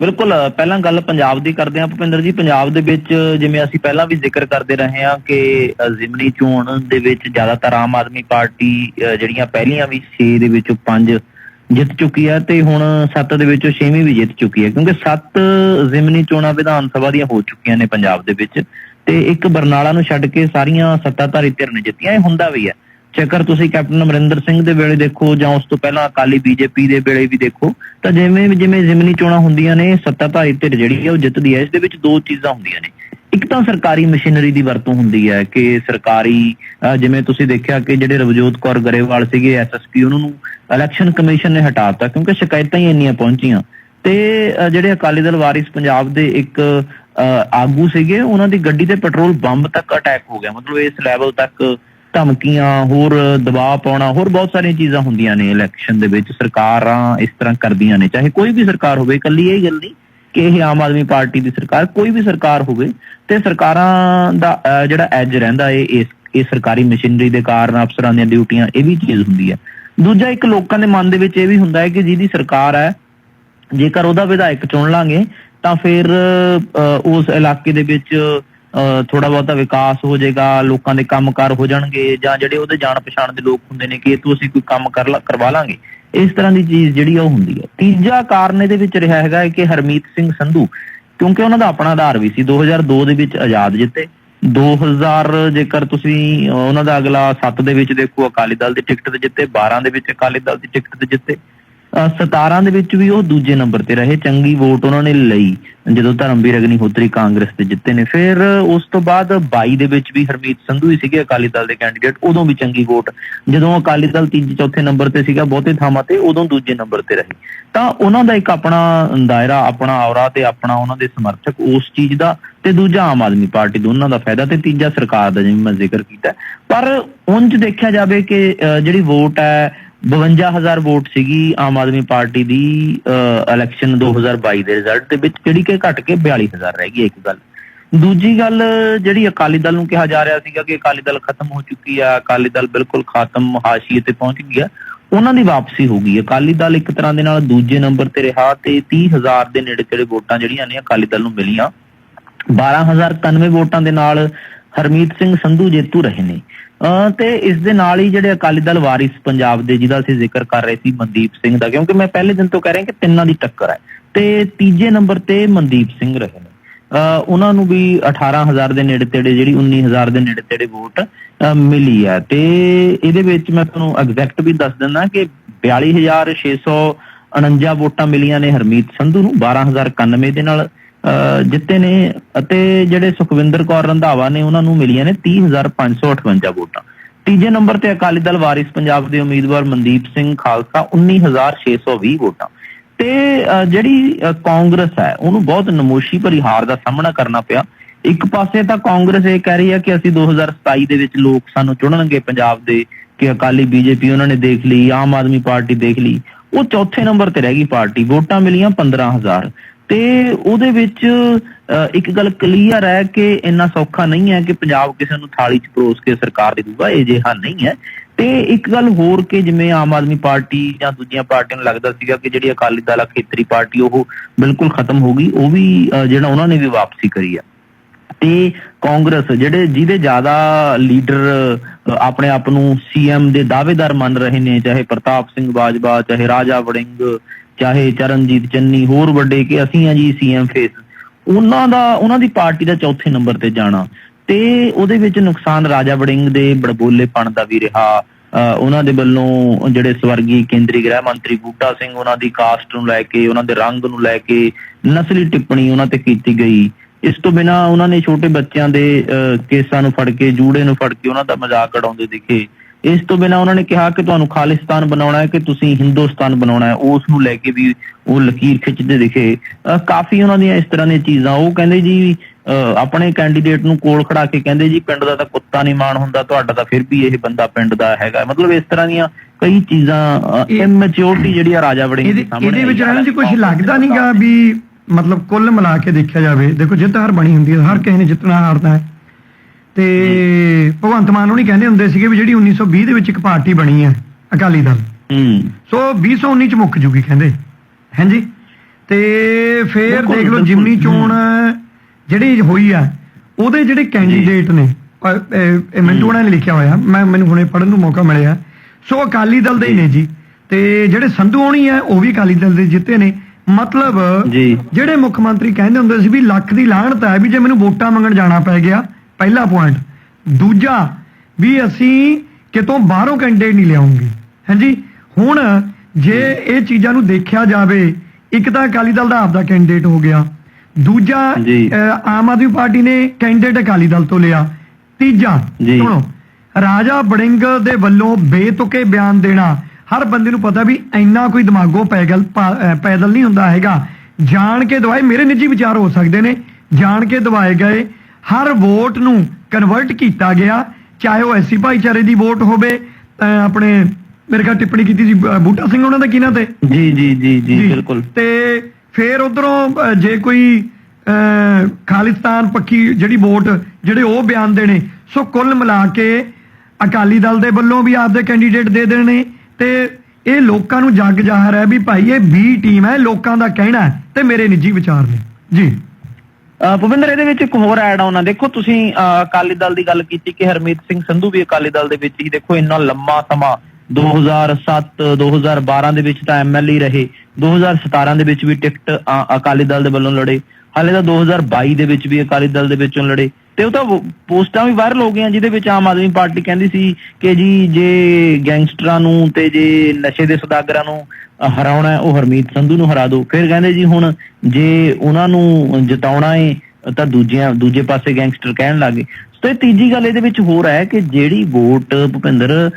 ਬਿਲਕੁਲ, ਪਹਿਲਾਂ ਗੱਲ ਪੰਜਾਬ ਦੀ ਕਰਦੇ ਹਾਂ ਭੁਪਿੰਦਰ ਜੀ। ਪੰਜਾਬ ਦੇ ਵਿੱਚ ਜਿਵੇਂ ਅਸੀਂ ਪਹਿਲਾਂ ਵੀ ਜ਼ਿਕਰ ਕਰਦੇ ਰਹੇ ਹਾਂ ਕਿ ਜ਼ਿਮਨੀ ਚੋਣ ਦੇ ਵਿੱਚ ਜ਼ਿਆਦਾਤਰ ਆਮ ਆਦਮੀ ਪਾਰਟੀ ਜਿਹੜੀਆਂ ਪਹਿਲੀਆਂ ਵੀ 6 ਦੇ ਵਿੱਚੋਂ 5 ਜਿੱਤ ਚੁੱਕੀ ਹੈ ਤੇ ਹੁਣ 7 ਦੇ ਵਿੱਚੋਂ 6ਵੀਂ ਵੀ ਜਿੱਤ ਚੁੱਕੀ ਹੈ। ਕਿਉਂਕਿ 7 ਜ਼ਿਮਨੀ ਚੋਣਾਂ ਵਿਧਾਨ ਸਭਾ ਦੀਆਂ ਹੋ ਚੁੱਕੀਆਂ ਨੇ ਪੰਜਾਬ ਦੇ ਵਿੱਚ ਤੇ ਇੱਕ ਬਰਨਾਲਾ ਨੂੰ ਛੱਡ ਕੇ ਸਾਰੀਆਂ ਸੱਤਾਧਾਰੀ ਧਿਰ ਨੇ ਜਿੱਤੀਆਂ, ਇਹ ਹੁੰਦਾ ਵੀ ਹੈ। ਚੱਕਰ ਤੁਸੀਂ ਕੈਪਟਨ ਅਮਰਿੰਦਰ ਸਿੰਘ ਦੇ ਵੇਲੇ ਦੇਖੋ ਜਾਂ ਉਸ ਤੋਂ ਪਹਿਲਾਂ ਅਕਾਲੀ ਬੀਜੇਪੀ ਦੇ ਵੇਲੇ ਵੀ ਦੇਖੋ, ਤਾਂ ਜਿਵੇਂ ਜਿਵੇਂ ਜ਼ਿਮਨੀ ਚੋਣਾਂ ਹੁੰਦੀਆਂ ਨੇ, ਸੱਤਾਧਾਰੀ ਧਿਰ ਜਿਹੜੀ ਹੈ ਉਹ ਜਿੱਤਦੀ ਹੈ, ਇਸ ਦੇ ਵਿੱਚ ਦੋ ਚੀਜ਼ਾਂ ਹੁੰਦੀਆਂ ਨੇ। ਇੱਕ ਤਾਂ ਸਰਕਾਰੀ ਮਸ਼ੀਨਰੀ ਦੀ ਵਰਤੋਂ ਹੁੰਦੀ ਹੈ ਕਿ ਸਰਕਾਰੀ ਜਿਵੇਂ ਤੁਸੀਂ ਦੇਖਿਆ ਕਿ ਜਿਹੜੇ ਰਵਜੋਤ ਕੌਰ ਗਰੇਵਾਲ ਸੀਗੇ ਐਸਐਸਪੀ ਉਹਨਾਂ ਨੂੰ ਇਲੈਕਸ਼ਨ ਕਮਿਸ਼ਨ ਨੇ ਹਟਾਤਾ ਕਿਉਂਕਿ ਸ਼ਿਕਾਇਤਾਂ ਹੀ ਇੰਨੀਆਂ ਪਹੁੰਚੀਆਂ। ਤੇ ਜਿਹੜੇ ਅਕਾਲੀ ਦਲ ਵਾਰਿਸ ਪੰਜਾਬ ਦੇ ਇੱਕ ਆਗੂ ਸੀਗੇ, ਉਹਨਾਂ ਦੀ ਗੱਡੀ ਤੇ ਪੈਟਰੋਲ ਬੰਬ ਤੱਕ ਅਟੈਕ ਹੋ ਗਿਆ। ਮਤਲਬ ਇਸ ਲੈਵਲ ਤੱਕ ਧਮਕੀਆਂ, ਹੋਰ ਦਬਾਅ ਪਾਉਣਾ, ਹੋਰ ਬਹੁਤ ਸਾਰੀਆਂ ਚੀਜ਼ਾਂ ਹੁੰਦੀਆਂ ਨੇ ਇਲੈਕਸ਼ਨ ਦੇ ਵਿੱਚ, ਸਰਕਾਰਾਂ ਇਸ ਤਰ੍ਹਾਂ ਕਰਦੀਆਂ ਨੇ। ਚਾਹੇ ਕੋਈ ਵੀ ਸਰਕਾਰ ਹੋਵੇ, ਇਕੱਲੀ ਇਹ ਗੱਲ ਨਹੀਂ ਕਿ ਇਹ ਆਮ ਆਦਮੀ ਪਾਰਟੀ ਦੀ ਸਰਕਾਰ, ਕੋਈ ਵੀ ਸਰਕਾਰ ਹੋਵੇ ਤੇ ਸਰਕਾਰਾਂ ਦਾ ਜਿਹੜਾ ਐਜ ਰਹਿੰਦਾ ਹੈ ਇਸ, ਇਹ ਸਰਕਾਰੀ ਮਸ਼ੀਨਰੀ ਦੇ ਕਾਰਨ, ਅਫਸਰਾਂ ਦੀਆਂ ਡਿਊਟੀਆਂ, ਇਹ ਵੀ ਚੀਜ਼ ਹੁੰਦੀ ਹੈ ਦੂਜਾ ਇੱਕ ਲੋਕਾਂ ਦੇ ਮਨ ਦੇ ਵਿੱਚ ਇਹ ਵੀ ਹੁੰਦਾ ਹੈ ਕਿ ਜਿਹਦੀ ਸਰਕਾਰ ਹੈ, ਜੇਕਰ ਉਹਦਾ ਵਿਧਾਇਕ ਚੁਣ ਲਾਂਗੇ, ਤਾਂ ਫਿਰ ਉਸ ਇਲਾਕੇ ਦੇ ਵਿੱਚ ਥੋੜਾ ਬਹੁਤਾ ਵਿਕਾਸ ਹੋ ਜਾਏਗਾ, ਲੋਕਾਂ ਦੇ ਕੰਮਕਾਰ ਹੋ ਜਾਣਗੇ ਜਾਂ ਜਿਹੜੇ ਉਹਦੇ ਜਾਣ ਪਛਾਣ ਦੇ ਲੋਕ ਹੁੰਦੇ ਨੇ ਕਿ ਇਹ ਅਸੀਂ ਕੋਈ ਕੰਮ ਕਰ ਕਰਵਾ ਲਾਂਗੇ। ਇਸ ਤਰ੍ਹਾਂ ਦੀ ਚੀਜ਼ ਜਿਹੜੀ ਆ ਉਹ ਹੁੰਦੀ ਹੈ ਤੀਜਾ ਕਾਰਨ ਇਹਦੇ ਵਿੱਚ ਰਿਹਾ ਹੈਗਾ ਕਿ ਹਰਮੀਤ ਸਿੰਘ ਸੰਧੂ, ਕਿਉਂਕਿ ਉਹਨਾਂ ਦਾ ਆਪਣਾ ਆਧਾਰ ਵੀ ਸੀ 2002 ਦੇ ਵਿੱਚ ਆਜ਼ਾਦ ਜਿੱਤੇ। 2000 ਜੇਕਰ ਤੁਸੀਂ ਉਹਨਾਂ ਦਾ ਅਗਲਾ 7 ਦੇ ਵਿੱਚ ਦੇਖੋ ਅਕਾਲੀ ਦਲ ਦੀ ਟਿਕਟ ਤੇ ਜਿੱਤੇ 12 ਦੇ ਵਿੱਚ ਅਕਾਲੀ ਦਲ ਦੀ ਟਿਕਟ ਤੇ ਜਿੱਤੇ। 17 ਦੇ ਵਿੱਚ ਵੀ ਉਹ ਦੂਜੇ ਨੰਬਰ ਤੇ ਰਹੇ, ਚੰਗੀ ਵੋਟ ਉਹਨਾਂ ਨੇ ਲਈ। ਜਦੋਂ ਧਰਮਵੀਰ ਅਗਨੀਹੋਤਰੀ ਕਾਂਗਰਸ ਤੇ ਜਿੱਤੇ ਨੇ, ਫਿਰ ਉਸ ਤੋਂ ਬਾਅਦ 22 ਦੇ ਵਿੱਚ ਵੀ ਹਰਮੀਤ ਸੰਧੂ ਹੀ ਸੀਗੇ, ਅਕਾਲੀ ਦਲ ਦੇ ਕੈਂਡੀਡੇਟ ਉਦੋਂ ਵੀ ਚੰਗੀ ਵੋਟ। ਜਦੋਂ ਅਕਾਲੀ ਦਲ ਤੀਜੇ, ਚੌਥੇ ਨੰਬਰ ਤੇ ਸੀਗਾ ਬਹੁਤੇ ਥਾਵਾਂ ਤੇ, ਉਦੋਂ ਦੂਜੇ ਨੰਬਰ ਤੇ ਰਹੇ। ਤਾਂ ਉਹਨਾਂ ਦਾ ਇੱਕ ਆਪਣਾ ਦਾਇਰਾ, ਆਪਣਾ ਔਰਾ ਤੇ ਆਪਣਾ ਉਹਨਾਂ ਦੇ ਸਮਰਥਕ ਉਸ ਚੀਜ਼ ਦਾ ਤੇ ਦੂਜਾ ਆਮ ਆਦਮੀ ਪਾਰਟੀ ਦੋਨਾਂ ਦਾ ਫਾਇਦਾ ਤੇ ਤੀਜਾ ਸਰਕਾਰ ਦਾ, ਜਿਵੇਂ ਮੈਂ ਜ਼ਿਕਰ ਕੀਤਾ। ਪਰ ਉਂਝ ਦੇਖਿਆ ਜਾਵੇ ਕਿ ਜਿਹੜੀ ਵੋਟ ਹੈ 52000 ਵੋਟ ਸੀਗੀ ਆਮ ਆਦਮੀ ਪਾਰਟੀ ਦੀ ਇਲੈਕਸ਼ਨ 2022 ਦੇ ਰਿਜ਼ਲਟ ਦੇ ਵਿੱਚ, ਜਿਹੜੀ ਕਿ ਘਟ ਕੇ 42000 ਰਹਿ ਗਈ ਇੱਕ ਗੱਲ। ਦੂਜੀ ਗੱਲ, ਜਿਹੜੀ ਅਕਾਲੀ ਦਲ ਨੂੰ ਕਿਹਾ ਜਾ ਰਿਹਾ ਸੀਗਾ ਕਿ ਅਕਾਲੀ ਦਲ ਖਤਮ ਹੋ ਚੁੱਕੀ ਆ, ਅਕਾਲੀ ਦਲ ਬਿਲਕੁਲ ਖਾਤਮ ਹਾਸ਼ੀਏ ਤੇ ਪਹੁੰਚ ਗਈ ਆ, ਉਹਨਾਂ ਦੀ ਵਾਪਸੀ ਹੋ ਗਈ ਅਕਾਲੀ ਦਲ ਇੱਕ ਤਰ੍ਹਾਂ ਦੇ ਨਾਲ ਦੂਜੇ ਨੰਬਰ ਤੇ ਰਿਹਾ ਤੇ 30000 ਦੇ ਨੇੜੇ ਤੇੜੇ ਵੋਟਾਂ ਜਿਹੜੀਆਂ ਨੇ ਅਕਾਲੀ ਦਲ ਨੂੰ ਮਿਲੀਆਂ। 12091 ਵੋਟਾਂ ਦੇ ਨਾਲ ਹਰਮੀਤ ਸਿੰਘ ਸੰਧੂ ਜੇਤੂ ਰਹੇ ਨੇ। ਤੇ ਇਸ ਦੇ ਨਾਲ ਹੀ ਜਿਹੜੇ ਅਕਾਲੀ ਦਲ ਵਾਰਿਸ ਪੰਜਾਬ ਦੇ, ਜਿਹਦਾ ਅਸੀਂ ਜ਼ਿਕਰ ਕਰ ਰਹੇ ਸੀ ਮਨਦੀਪ ਸਿੰਘ ਦਾ, ਕਿਉਂਕਿ ਮੈਂ ਪਹਿਲੇ ਦਿਨ ਤੋਂ ਕਹਿ ਰਿਹਾ ਕਿ ਤਿੰਨਾਂ ਦੀ ਟੱਕਰ ਹੈ। ਤੇ ਤੀਜੇ ਨੰਬਰ ਤੇ ਮਨਦੀਪ ਸਿੰਘ ਰਹੇ ਨੇ। ਉਹਨਾਂ ਨੂੰ ਵੀ 18000 ਦੇ ਨੇੜੇ ਤੇੜੇ ਜਿਹੜੀ 19000 ਦੇ ਨੇੜੇ ਤੇੜੇ ਵੋਟ ਮਿਲੀ ਹੈ। ਤੇ ਇਹਦੇ ਵਿੱਚ ਮੈਂ ਤੁਹਾਨੂੰ ਐਗਜ਼ੈਕਟ ਵੀ ਦੱਸ ਦਿੰਦਾ ਕਿ 42649 ਵੋਟਾਂ ਮਿਲੀਆਂ ਨੇ ਹਰਮੀਤ ਸੰਧੂ ਨੂੰ 12091 ਦੇ ਨਾਲ ਜਿੱਤੇ ਨੇ ਅਤੇ ਜਿਹੜੇ ਸੁਖਵਿੰਦਰ ਕੌਰ ਰੰਧਾਵਾ ਨੇ, ਉਹਨਾਂ ਨੂੰ ਮਿਲੀਆਂ ਨੇ 30558 ਵੋਟਾਂ। ਤੀਜੇ ਨੰਬਰ ਤੇ ਅਕਾਲੀ ਦਲ ਵਾਰਿਸ ਪੰਜਾਬ ਦੇ ਉਮੀਦਵਾਰ ਮਨਦੀਪ ਸਿੰਘ ਖਾਲਸਾ 19620 ਵੋਟਾਂ। ਤੇ ਜਿਹੜੀ ਕਾਂਗਰਸ ਹੈ, ਉਹਨੂੰ ਬਹੁਤ ਨਮੋਸ਼ੀ ਭਰੀ ਹਾਰ ਦਾ ਸਾਹਮਣਾ ਕਰਨਾ ਪਿਆ। ਇੱਕ ਪਾਸੇ ਤਾਂ ਕਾਂਗਰਸ ਇਹ ਕਹਿ ਰਹੀ ਹੈ ਕਿ ਅਸੀਂ 2027 ਦੇ ਵਿੱਚ ਲੋਕ ਸਾਨੂੰ ਚੁਣਨਗੇ ਪੰਜਾਬ ਦੇ, ਕਿ ਅਕਾਲੀ ਬੀਜੇਪੀ ਉਹਨਾਂ ਨੇ ਦੇਖ ਲਈ, ਆਮ ਆਦਮੀ ਪਾਰਟੀ ਦੇਖ ਲਈ। ਉਹ ਚੌਥੇ ਨੰਬਰ ਤੇ ਰਹਿ ਗਈ ਪਾਰਟੀ, ਵੋਟਾਂ ਮਿਲੀਆਂ 15000 ਤੇ ਉਹਦੇ ਵਿੱਚ ਇੱਕ ਗੱਲ ਕਲੀਅਰ ਹੈ ਕਿ ਇੰਨਾ ਸੌਖਾ ਨਹੀਂ ਹੈ ਕਿ ਪੰਜਾਬ ਕਿਸੇ ਨੂੰ ਥਾਲੀ 'ਚ ਪਰੋਸ ਕੇ ਸਰਕਾਰ ਦੇ ਦੂਗਾ ਇਹ ਜਿਹਾ ਨਹੀਂ ਹੈ। ਤੇ ਇੱਕ ਗੱਲ ਹੋਰ ਕਿ ਜਿਵੇਂ ਆਮ ਆਦਮੀ ਪਾਰਟੀ ਜਾਂ ਦੂਜੀਆਂ ਪਾਰਟੀਆਂ ਨੂੰ ਲੱਗਦਾ ਸੀਗਾ ਕਿ ਜਿਹੜੀ ਅਕਾਲੀ ਦਲ ਆ ਖੇਤਰੀ ਪਾਰਟੀ ਉਹ ਬਿਲਕੁਲ ਖਤਮ ਹੋ ਗਈ ਉਹ ਵੀ ਅਹ, ਜਿਹੜਾ ਉਹਨਾਂ ਨੇ ਵੀ ਵਾਪਸੀ ਕਰੀ ਆ। ਤੇ ਕਾਂਗਰਸ ਜਿਹੜੇ ਜਿਹਦੇ ਜ਼ਿਆਦਾ ਲੀਡਰ ਆਪਣੇ ਆਪ ਨੂੰ ਸੀਐਮ ਦੇ ਦਾਅਵੇਦਾਰ ਮੰਨ ਰਹੇ ਨੇ ਚਾਹੇ ਪ੍ਰਤਾਪ ਸਿੰਘ ਬਾਜਵਾ ਚਾਹੇ ਰਾਜਾ ਵੜਿੰਗ ਚਾਹੇ ਚਰਨਜੀਤ ਚੰਨੀ ਹੋਰ ਵੱਡੇ ਕਿ ਅਸੀਂ ਆ ਜੀ ਸੀਐਮ ਫੇਸ ਉਹਨਾਂ ਦਾ ਉਹਨਾਂ ਦੀ ਪਾਰਟੀ ਦਾ ਚੌਥੇ ਨੰਬਰ ਤੇ ਜਾਣਾ। ਤੇ ਉਹਦੇ ਵਿੱਚ ਨੁਕਸਾਨ ਰਾਜਾ ਵੜਿੰਗ ਦੇ ਬੜਬੋਲੇਪਣ ਦਾ ਵੀ ਰਿਹਾ। ਉਹਨਾਂ ਦੇ ਵੱਲੋਂ ਜਿਹੜੇ ਸਵਰਗੀ ਕੇਂਦਰੀ ਗ੍ਰਹਿ ਮੰਤਰੀ ਬੂਟਾ ਸਿੰਘ ਉਹਨਾਂ ਦੀ ਕਾਸਟ ਨੂੰ ਲੈ ਕੇ ਉਹਨਾਂ ਦੇ ਰੰਗ ਨੂੰ ਲੈ ਕੇ ਨਸਲੀ ਟਿੱਪਣੀ ਉਹਨਾਂ ਤੇ ਕੀਤੀ ਗਈ। ਇਸ ਤੋਂ ਬਿਨਾ ਉਹਨਾਂ ਨੇ ਛੋਟੇ ਬੱਚਿਆਂ ਦੇ ਅਹ, ਕੇਸਾਂ ਨੂੰ ਫੜ ਕੇ ਜੂੜੇ ਨੂੰ ਫੜ ਕੇ ਉਹਨਾਂ ਦਾ ਮਜ਼ਾਕ ਉਡਾਉਂਦੇ ਦਿਖੇ। ਇਸ ਤੋਂ ਬਿਨਾ ਉਹਨਾਂ ਨੇ ਕਿਹਾ ਕਿ ਤੁਹਾਨੂੰ ਖਾਲਿਸਤਾਨ ਬਣਾਉਣਾ ਹੈ ਕਿ ਤੁਸੀਂ ਹਿੰਦੁਸਤਾਨ ਬਣਾਉਣਾ ਹੈ। ਉਸ ਨੂੰ ਲੈ ਕੇ ਵੀ ਉਹ ਲਕੀਰ ਖਿੱਚਦੇ ਦਿਖੇ। ਕਾਫੀ ਉਹਨਾਂ ਦੀਆਂ ਇਸ ਤਰ੍ਹਾਂ ਦੀਆਂ ਚੀਜ਼ਾਂ ਉਹ ਕਹਿੰਦੇ ਜੀ ਆਪਣੇ ਕੈਂਡੀਡੇਟ ਨੂੰ ਕੋਲ ਖੜਾ ਕੇ ਕਹਿੰਦੇ ਜੀ ਪਿੰਡ ਦਾ ਤਾਂ ਕੁੱਤਾ ਨਹੀਂ ਮਾਣ ਹੁੰਦਾ ਤੁਹਾਡਾ ਤਾਂ ਫਿਰ ਵੀ ਇਹ ਬੰਦਾ ਪਿੰਡ ਦਾ ਹੈਗਾ। ਮਤਲਬ ਇਸ ਤਰ੍ਹਾਂ ਦੀਆਂ ਕਈ ਚੀਜ਼ਾਂ ਇਮੈਚਿਓਰਟੀ ਜਿਹੜੀ ਆ ਰਾਜਾ ਵੜਿੰਗ ਦੇ ਸਾਹਮਣੇ ਇਹਦੇ ਵਿੱਚ। ਰਹਿਣ ਜੀ ਕੁਝ ਲੱਗਦਾ ਨਹੀਂਗਾ ਵੀ ਮਤਲਬ ਕੁੱਲ ਮਿਲਾ ਕੇ ਦੇਖਿਆ ਜਾਵੇ। ਦੇਖੋ ਜਿੱਤ ਹਾਰ ਬਣੀ ਹੁੰਦੀ ਹੈ ਹਰ ਕਿਸੇ ਨੇ ਜਿੱਤਣਾ ਹਾਰਦਾ ਹੈ। ਤੇ ਭਗਵੰਤ ਮਾਨ ਉਹਨੀ ਕਹਿੰਦੇ ਹੁੰਦੇ ਸੀਗੇ ਵੀ ਜਿਹੜੀ 1920 ਦੇ ਵਿੱਚ ਇੱਕ ਪਾਰਟੀ ਬਣੀ ਹੈ ਅਕਾਲੀ ਦਲ। ਹੂੰ। ਸੋ 2019 ਚ ਮੁੱਕ ਜੂਗੀ ਕਹਿੰਦੇ। ਹਾਂਜੀ ਤੇ ਫੇਰ ਦੇਖ ਲਓ। ਜਿਮਨੀ। ਚੋਣ ਜਿਹੜੀ ਹੋਈ ਆ ਉਹਦੇ ਜਿਹੜੇ ਕੈਂਡੀਡੇਟ ਨੇ ਇਹ- ਮਿੰਟੂ ਉਹਨਾਂ ਨੇ ਲਿਖਿਆ ਹੋਇਆ ਮੈਂ ਮੈਨੂੰ ਹੁਣੇ ਪੜਨ ਨੂੰ ਮੌਕਾ ਮਿਲਿਆ। ਸੋ ਅਕਾਲੀ ਦਲ ਦੇ ਹੀ ਨੇ ਜੀ ਤੇ ਜਿਹੜੇ ਸੰਧੂ ਹੋਣੀ ਆ ਉਹ ਵੀ ਅਕਾਲੀ ਦਲ ਦੇ ਜਿੱਤੇ ਨੇ। ਮਤਲਬ ਜਿਹੜੇ ਮੁੱਖ ਮੰਤਰੀ ਕਹਿੰਦੇ ਹੁੰਦੇ ਸੀ ਵੀ ਲੱਖ ਦੀ ਲਾਹਣਤ ਹੈ ਵੀ ਜੇ ਮੈਨੂੰ ਵੋਟਾਂ ਮੰਗਣ ਜਾਣਾ ਪੈ ਗਿਆ ਪਹਿਲਾ ਪੁਆਇੰਟ ਦੂਜਾ ਵੀ ਅਸੀਂ ਕਿਤੋਂ ਬਾਹਰੋਂ ਕੈਂਡੀਡੇਟ ਨਹੀਂ ਲਿਆਉਂਗੇ। ਹਾਂਜੀ? ਹੁਣ ਜੇ ਇਹ ਚੀਜ਼ਾਂ ਨੂੰ ਦੇਖਿਆ ਜਾਵੇ ਇੱਕ ਤਾਂ ਅਕਾਲੀ ਦਲ ਦਾ ਆਪਦਾ ਕੈਂਡੀਡੇਟ ਹੋ ਗਿਆ। ਦੂਜਾ ਆਮ ਆਦਮੀ ਪਾਰਟੀ ਨੇ ਕੈਂਡੀਡੇਟ ਅਕਾਲੀ ਦਲ ਤੋਂ ਲਿਆ। ਤੀਜਾ। ਸੁਣੋ ਰਾਜਾ ਬੜਿੰਗ ਦੇ ਵੱਲੋਂ ਬੇਤੁਕੇ ਬਿਆਨ ਦੇਣਾ ਹਰ ਬੰਦੇ ਨੂੰ ਪਤਾ ਵੀ ਇੰਨਾ ਕੋਈ ਦਿਮਾਗੋਂ ਪੈਦਲ ਪਾ- ਅਹ ਪੈਦਲ ਨਹੀਂ ਹੁੰਦਾ ਹੈਗਾ। ਜਾਣ ਕੇ ਦਵਾਏ ਮੇਰੇ ਨਿੱਜੀ ਵਿਚਾਰ ਹੋ ਸਕਦੇ ਨੇ। ਜਾਣ ਕੇ ਦਵਾਏ ਗਏ ਹਰ ਵੋਟ ਨੂੰ ਕਨਵਰਟ ਕੀਤਾ ਗਿਆ ਚਾਹੇ ਉਹ ਐਸੀ ਭਾਈਚਾਰੇ ਦੀ ਵੋਟ ਹੋਵੇ ਆਪਣੇ ਮੇਰੇ ਖਿਆਲ ਟਿੱਪਣੀ ਕੀਤੀ ਸੀ ਬੂਟਾ ਸਿੰਘ ਉਹਨਾਂ ਦਾ ਕਿਹਨਾਂ ਤੇ? ਜੀ ਜੀ ਜੀ ਜੀ ਬਿਲਕੁਲ। ਤੇ ਫਿਰ ਉਧਰੋਂ ਜੇ ਕੋਈ ਖਾਲਿਸਤਾਨ ਪੱਕੀ ਜਿਹੜੀ ਵੋਟ ਜਿਹੜੇ ਉਹ ਬਿਆਨ ਦੇਣੇ ਸੋ ਕੁੱਲ ਮਿਲਾ ਕੇ ਅਕਾਲੀ ਦਲ ਦੇ ਵੱਲੋਂ ਵੀ ਆਪਦੇ ਕੈਂਡੀਡੇਟ ਦੇ ਦੇਣੇ ਤੇ ਇਹ ਲੋਕਾਂ ਨੂੰ ਜੱਗ ਜ਼ਾਹਰ ਹੈ ਵੀ ਭਾਈ ਇਹ ਬੀ ਟੀਮ ਹੈ ਲੋਕਾਂ ਦਾ ਕਹਿਣਾ ਤੇ ਮੇਰੇ ਨਿੱਜੀ ਵਿਚਾਰ ਨੇ। ਜੀ। ਭੁਪਿੰਦਰ, ਇਹਦੇ ਵਿੱਚ ਇੱਕ ਹੋਰ ਐਡ ਆਉਣਾ ਦੇਖੋ, ਤੁਸੀਂ ਅਕਾਲੀ ਦਲ ਦੀ ਗੱਲ ਕੀਤੀ ਕਿ ਹਰਮੀਤ ਸਿੰਘ ਸੰਧੂ ਵੀ ਅਕਾਲੀ ਦਲ ਦੇ ਵਿੱਚ ਹੀ ਦੇਖੋ, ਇੰਨਾ ਲੰਮਾ ਸਮਾਂ 2007 2012 ਦੇ ਵਿੱਚ ਤਾਂ ਐਮਐਲਏ ਰਹੇ। 2017 ਦੇ ਵਿੱਚ ਵੀ ਟਿਕਟ ਅਕਾਲੀ ਦਲ ਦੇ ਵੱਲੋਂ ਲੜੇ। ਹਾਲੇ ਤਾਂ 2022 ਦੇ ਵਿੱਚ ਵੀ ਅਕਾਲੀ ਦਲ ਦੇ ਵਿੱਚੋਂ ਲੜੇ। ਤੇ ਉਹ ਤਾਂ ਪੋਸਟਾਂ ਵੀ ਵਾਇਰਲ ਹੋ ਗਈਆਂ, ਜਿਹਦੇ ਵਿੱਚ ਆਮ ਆਦਮੀ ਪਾਰਟੀ ਕਹਿੰਦੀ ਸੀ ਕਿ ਜੀ ਜੇ ਗੈਂਗਸਟਰਾਂ ਨੂੰ ਤੇ ਜੇ ਨਸ਼ੇ ਦੇ ਸੌਦਾਗਰਾਂ ਨੂੰ ਹਰਾਉਣਾ ਉਹ ਹਰਮੀਤ ਸੰਧੂ ਨੂੰ ਹਰਾ ਦਿਓ ਫਿਰ ਕਹਿੰਦੇ ਜੀ ਹੁਣ ਜੇ ਉਹਨਾਂ ਨੂੰ ਜਿਤਾਉਣਾ ਹੈ ਤਾਂ ਦੂਜਿਆਂ, ਦੂਜੇ ਪਾਸੇ ਗੈਂਗਸਟਰ ਕਹਿਣ ਲੱਗੇ। ਸੋ ਤੀਜੀ ਗੱਲ ਇਹਦੇ ਵਿੱਚ ਹੋਰ ਹੈ ਕਿ ਜਿਹੜੀ ਵੋਟ ਭੁਪਿੰਦਰ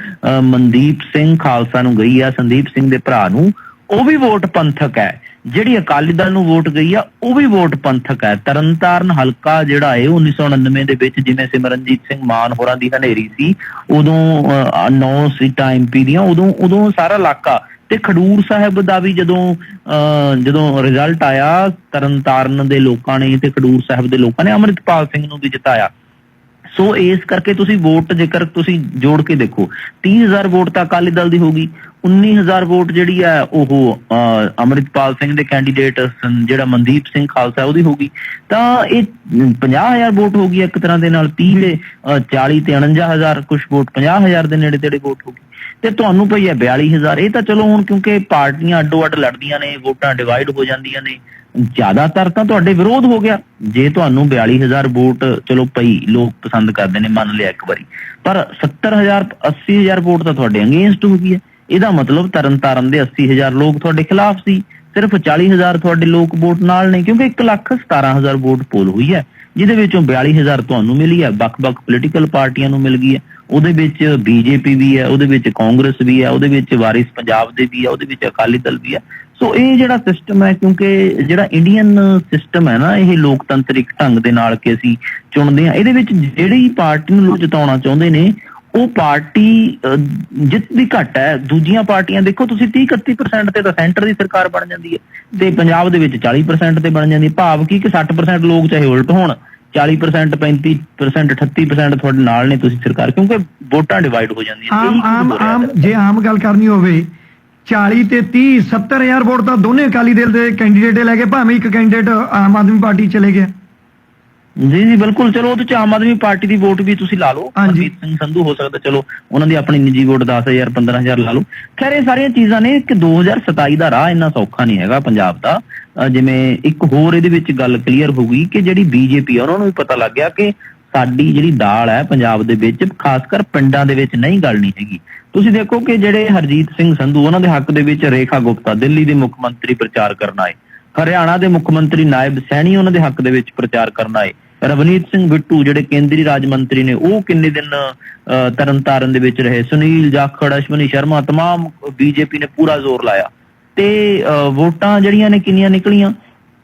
ਮਨਦੀਪ ਸਿੰਘ ਖਾਲਸਾ ਨੂੰ ਗਈ ਆ, ਸੰਦੀਪ ਸਿੰਘ ਦੇ ਭਰਾ ਨੂੰ, ਉਹ ਵੀ ਵੋਟ ਪੰਥਕ ਹੈ। ਜਿਹੜੀ ਅਕਾਲੀ ਦਲ ਨੂੰ ਵੋਟ ਗਈ ਆ ਉਹ ਵੀ ਵੋਟ ਪੰਥਕ ਹੈ ਤਰਨਤਾਰਨ ਹਲਕਾ ਜਿਹੜਾ ਹੈ 1999 ਦੇ ਵਿੱਚ ਜਿਵੇਂ ਸਿਮਰਨਜੀਤ ਸਿੰਘ ਮਾਨ ਹੋਰਾਂ ਦੀ ਹਨੇਰੀ ਸੀ ਉਦੋਂ 9 ਸੀਟਾਂ ਐਮਪੀ ਦੀਆਂ ਉਦੋਂ ਉਦੋਂ ਸਾਰਾ ਇਲਾਕਾ। ਤੇ ਖਡੂਰ ਸਾਹਿਬ ਦਾ ਵੀ ਜਦੋਂ ਅਹ, ਜਦੋਂ ਰਿਜ਼ਲਟ ਆਇਆ ਤਰਨਤਾਰਨ ਦੇ ਲੋਕਾਂ ਨੇ ਤੇ ਖਡੂਰ ਸਾਹਿਬ ਦੇ ਲੋਕਾਂ ਨੇ ਅਮਰਿਤਪਾਲ ਸਿੰਘ ਨੂੰ ਵੀ ਜਿਤਾਇਆ। ਸੋ ਇਸ ਕਰਕੇ ਤੁਸੀਂ ਵੋਟ ਜੇਕਰ ਤੁਸੀਂ ਜੋੜ ਕੇ ਦੇਖੋ 30000 ਵੋਟ ਤਾਂ ਅਕਾਲੀ ਦਲ ਦੀ ਹੋਗੀ 19000 ਵੋਟ ਜਿਹੜੀ ਹੈ ਉਹ ਅਹ, ਅੰਮ੍ਰਿਤਪਾਲ ਸਿੰਘ ਦੇ ਕੈਂਡੀਡੇਟ ਜਿਹੜਾ ਮਨਦੀਪ ਸਿੰਘ ਖਾਲਸਾ ਉਹਦੀ ਹੋਗੀ ਤਾਂ ਇਹ 50000 ਵੋਟ ਹੋ ਗਈ ਇੱਕ ਤਰ੍ਹਾਂ ਦੇ ਨਾਲ 30 ਤੇ ਅਹ, 40 ਤੇ 49000 ਕੁਝ ਵੋਟ 50000 ਦੇ ਨੇੜੇ ਤੇੜੇ ਵੋਟ ਹੋ ਗਈ। ਤੇ ਤੁਹਾਨੂੰ ਪਈ ਹੈ 42000 ਇਹ ਤਾਂ ਚਲੋ ਹੁਣ ਕਿਉਂਕਿ ਪਾਰਟੀਆਂ ਅੱਡੋ ਅੱਡ ਲੜਦੀਆਂ ਨੇ ਵੋਟਾਂ ਡਿਵਾਈਡ ਹੋ ਜਾਂਦੀਆਂ ਨੇ। ਜ਼ਿਆਦਾਤਰ ਤਾਂ ਤੁਹਾਡੇ ਵਿਰੋਧ ਹੋ ਗਿਆ। ਜੇ ਤੁਹਾਨੂੰ 42000 ਵੋਟ ਚਲੋ ਪਈ, ਲੋਕ ਪਸੰਦ ਕਰਦੇ ਨੇ, ਮੰਨ ਲਿਆ ਇੱਕ ਵਾਰੀ। ਪਰ 70000 80000 ਵੋਟ ਤਾਂ ਤੁਹਾਡੇ ਅਗੇਂਸਟ ਹੋ ਗਈ ਹੈ। ਇਹਦਾ ਮਤਲਬ ਤਰਨਤਾਰਨ ਦੇ 80000 ਲੋਕ ਤੁਹਾਡੇ ਖਿਲਾਫ ਸੀ। ਸਿਰਫ 40000 ਤੁਹਾਡੇ ਲੋਕ ਵੋਟ ਨਾਲ ਨੇ, ਕਿਉਂਕਿ 117000 ਵੋਟ ਪੋਲ ਹੋਈ ਹੈ, ਜਿਹਦੇ ਵਿੱਚੋਂ 42000 ਤੁਹਾਨੂੰ ਮਿਲੀ ਹੈ। ਵੱਖ-ਵੱਖ ਪੋਲੀਟੀਕਲ ਪਾਰਟੀਆਂ ਨੂੰ ਮਿਲ ਗਈ ਹੈ। ਉਹਦੇ ਵਿੱਚ ਬੀਜੇਪੀ ਵੀ ਹੈ, ਉਹਦੇ ਵਿੱਚ ਕਾਂਗਰਸ ਵੀ ਹੈ, ਉਹਦੇ ਵਿੱਚ ਵਾਰਿਸ ਪੰਜਾਬ ਦੇ ਵੀ ਹੈ, ਉਹਦੇ ਵਿੱਚ ਅਕਾਲੀ ਦਲ ਵੀ ਹੈ। ਸੋ ਇਹ ਜਿਹੜਾ ਸਿਸਟਮ ਹੈ ਕਿਉਂਕਿ ਜਿਹੜਾ ਇੰਡੀਅਨ ਸਿਸਟਮ ਹੈ ਨਾ ਇਹ ਲੋਕਤੰਤਰਿਕ ਢੰਗ ਦੇ ਨਾਲ ਕਿ ਅਸੀਂ ਚੁਣਦੇ ਆ ਇਹਦੇ ਵਿੱਚ ਜਿਹੜੀ ਪਾਰਟੀ ਨੂੰ ਲੋਕ ਜਿਤਾਉਣਾ ਚਾਹੁੰਦੇ ਨੇ ਉਹ ਪਾਰਟੀ ਅਹ, ਜਿੱਤਦੀ ਘੱਟ ਹੈ। ਦੂਜੀਆਂ ਪਾਰਟੀਆਂ ਦੇਖੋ ਤੁਸੀਂ 30 31% ਤੇ ਤਾਂ ਸੈਂਟਰ ਦੀ ਸਰਕਾਰ ਬਣ ਜਾਂਦੀ ਹੈ ਤੇ ਪੰਜਾਬ ਦੇ ਵਿੱਚ 40% ਤੇ ਬਣ ਜਾਂਦੀ ਹੈ। ਭਾਵ ਕੀ ਕਿ 60% ਲੋਕ ਚਾਹੇ ਉਲਟ ਹੋਣ 40% 35% 38% ਤੁਹਾਡੇ ਨਾਲ ਨੇ ਤੁਸੀਂ ਸਰਕਾਰ ਕਿਉਂਕਿ ਵੋਟਾਂ ਡਿਵਾਈਡ ਹੋ ਜਾਂਦੀਆਂ ਆਮ ਆਮ। ਜੇ ਆਮ ਗੱਲ ਕਰਨੀ ਹੋਵੇ 40 ਤੇ 30 70000 ਵੋਟ ਤਾਂ ਦੋਨੇ ਅਕਾਲੀ ਦਲ ਦੇ ਕੈਂਡੀਡੇਟ ਲੈ ਕੇ ਭਾਵੇਂ ਇੱਕ ਕੈਂਡੀਡੇਟ ਆਮ ਆਦਮੀ ਪਾਰਟੀ ਚਲੇ ਗਿਆ। ਜੀ ਜੀ ਬਿਲਕੁਲ ਚਲੋ ਉਹਦੇ ਚ ਆਮ ਆਦਮੀ ਪਾਰਟੀ ਦੀ ਵੋਟ ਵੀ ਤੁਸੀਂ ਲਾ ਲਓ। ਹਰਮੀਤ ਸਿੰਘ ਸੰਧੂ ਹੋ ਸਕਦਾ ਚਲੋ ਉਹਨਾਂ ਦੀ ਆਪਣੀ ਨਿੱਜੀ ਵੋਟ 10000 15000 ਲਾ ਲਓ। ਖੈਰ ਇਹ ਸਾਰੀਆਂ ਚੀਜ਼ਾਂ ਨੇ ਕਿ 2027 ਦਾ ਰਾਹ ਇੰਨਾ ਸੌਖਾ ਨਹੀਂ ਹੈਗਾ ਪੰਜਾਬ ਦਾ। ਜਿਵੇਂ ਇੱਕ ਹੋਰ ਇਹਦੇ ਵਿੱਚ ਗੱਲ ਕਲੀਅਰ ਹੋ ਗਈ ਕਿ ਜਿਹੜੀ ਬੀਜੇਪੀ ਆ ਉਹਨਾਂ ਨੂੰ ਵੀ ਪਤਾ ਲੱਗ ਗਿਆ ਕਿ ਸਾਡੀ ਜਿਹੜੀ ਦਾਲ ਹੈ ਪੰਜਾਬ ਦੇ ਵਿੱਚ ਖਾਸ ਕਰ ਪਿੰਡਾਂ ਦੇ ਵਿੱਚ ਨਹੀਂ ਗਲਣੀ ਹੈਗੀ ਤੁਸੀਂ ਦੇਖੋ ਕਿ ਜਿਹੜੇ ਹਰਜੀਤ ਸਿੰਘ ਸੰਧੂ ਉਹਨਾਂ ਦੇ ਹੱਕ ਦੇ ਵਿੱਚ ਰੇਖਾ ਗੁਪਤਾ ਦਿੱਲੀ ਦੇ ਮੁੱਖ ਮੰਤਰੀ ਪ੍ਰਚਾਰ ਕਰਨ ਆਏ ਹਰਿਆਣਾ ਦੇ ਮੁੱਖ ਮੰਤਰੀ ਨਾਇਬ ਸੈਣੀ ਉਹਨਾਂ ਦੇ ਹੱਕ ਦੇ ਵਿੱਚ ਪ੍ਰਚਾਰ ਕਰਨ ਆਏ ਰਵਨੀਤ ਸਿੰਘ ਬਿੱਟੂ ਜਿਹੜੇ ਕੇਂਦਰੀ ਰਾਜ ਮੰਤਰੀ ਨੇ ਉਹ ਕਿੰਨੇ ਦਿਨ ਅਹ, ਤਰਨਤਾਰਨ ਦੇ ਵਿੱਚ ਰਹੇ ਸੁਨੀਲ ਜਾਖੜ ਅਸ਼ਵਨੀ ਸ਼ਰਮਾ तमाम ਬੀਜੇਪੀ ਨੇ ਪੂਰਾ ਜ਼ੋਰ ਲਾਇਆ ਤੇ ਅਹ, ਵੋਟਾਂ ਜਿਹੜੀਆਂ ਨੇ ਕਿੰਨੀਆਂ ਨਿਕਲੀਆਂ